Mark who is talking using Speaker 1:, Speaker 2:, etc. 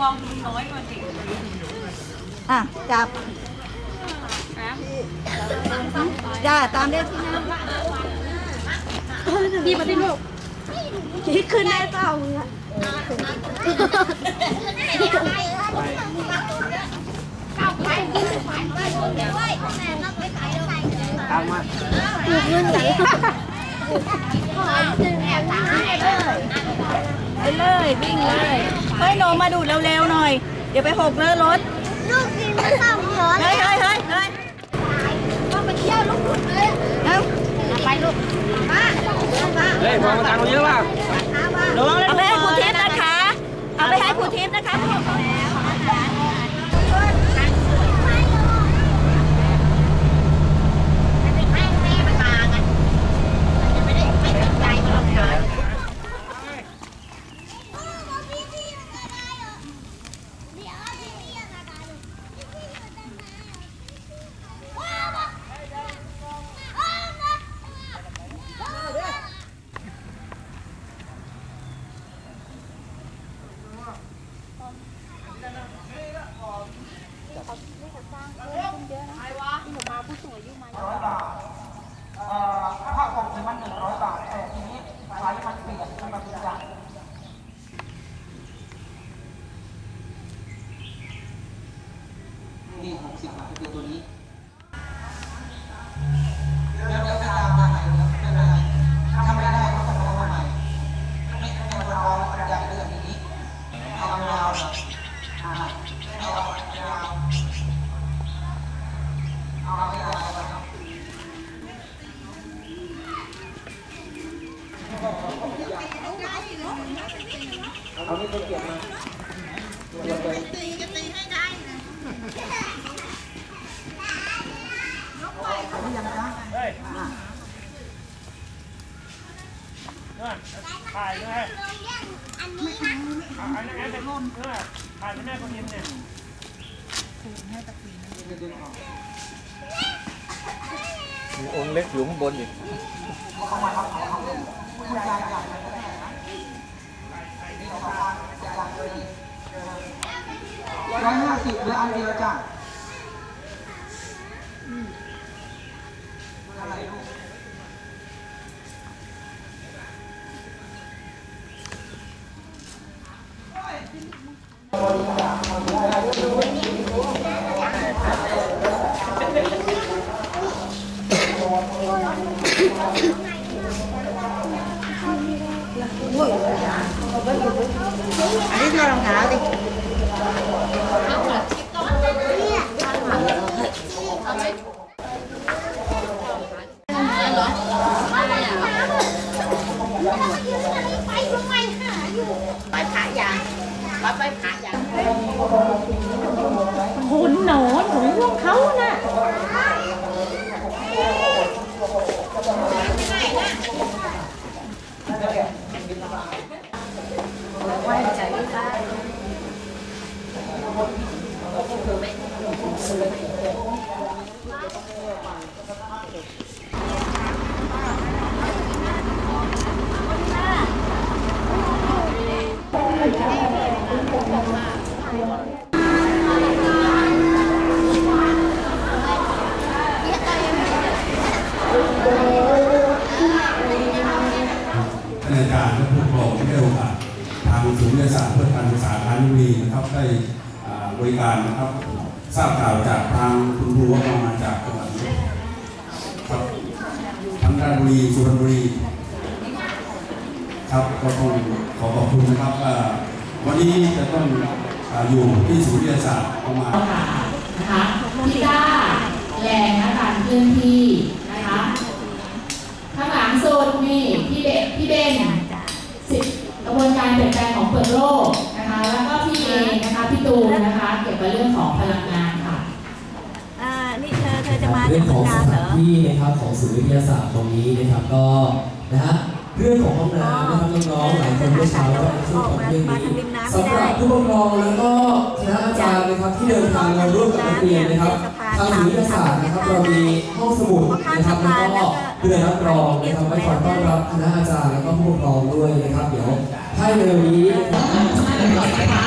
Speaker 1: มองดูน้อยกว่าสิ
Speaker 2: อะ จับจ้าตามเลขที่นั่ง
Speaker 1: ดีมาที่ลูก
Speaker 2: คิดขึ้นได้เปล่ามึงอะ
Speaker 3: ตามมา
Speaker 2: ไปเลย วิ่งเลยเฮ้ยหนูมาดูดเร็วๆหน่อย เดี๋ยวไปหกเลอะรถ
Speaker 4: ลูกกินมาสองช้อน
Speaker 2: เฮ้ยเฮ้ยเฮ้ยเฮ้ย
Speaker 4: ต้องไปเที่ยวลูกขุดเลย
Speaker 2: เอ้า
Speaker 4: ไปลูกมามา
Speaker 3: เฮ้ยมองตังค์เราเยอะป่ะ
Speaker 2: ระวังเอาไปให้ครูทิพย์นะคะ เอาไปให้ครูทิพย์นะคะ
Speaker 4: ให้แม่มันมาไงมันจะไม่ได้ไม่ติดใจมันหรอกนะ
Speaker 3: มีองค์เล็กอยู่ข้างบนอีก
Speaker 5: ร้อยห้าสิบเหลืออันเดียวจ้ะ
Speaker 2: อันนี้ถอด รองเท้าดิ
Speaker 4: ไปทำไมหาอยู่ไปผายาง ไปไปผายาง
Speaker 1: คุณ
Speaker 6: ทานอาจารและผู้ปกครองที่ได้โอกาสทางศูนย์วิทยาศาสตร์เพื่อการศึกษาทางนุรีนะครับได้บริการนะครับ ทราบข่าวจากทางคุณครูว่ามาจากจังหวัดนี้ครับทั้งราชบุรีสุพรรณบุรีครับก็ต้องขอขอบคุณนะครับวันนี้จะต้องอยู่ที่ศูนย์วิทยาศาสตร์ประมาณ
Speaker 7: นะคะพี่ก้าแรงนะการเคลื่อนที่นะคะข้างหลังสุดนี่พี่เบพี่เบนสิบกระบวนการเปลี่ยนแปลงของเปลือกโลกนะคะ แล้วก็พี่เอนะคะพี่ตูนนะคะเกี่ยวกับเรื่องของพลังงานค่ะ
Speaker 2: อ่านี่เธอเธอจะมา
Speaker 8: เรื่
Speaker 2: จา
Speaker 8: อกงของ
Speaker 2: กา
Speaker 8: ส
Speaker 2: รเหร
Speaker 8: ถาน
Speaker 2: อ
Speaker 8: ที่นะครับของศูนย์วิทยาศาสตร์ตรงนี้นะครับก็นะฮะเรื่องของห้องน้ำนะครับน้องๆหลายคนเมื่อเช้าก็ในช่วงของเรื่องนี้สำหรับผู้ปกครองแล้วก็คณะอาจารย์นะครับที่เดินทางมาร่วมกับนักเรียนนะครับทางศูนย์วิทยาศาสตร์นะครับเรามีห้องสมุดนะครับแล้วก็เรือรับรองนะครับไว้คอยต้อนรับคณะอาจารย์แล้วก็ผู้ปกครองด้วยนะครับ เดี๋ยวให้ในวันนี้นะครับ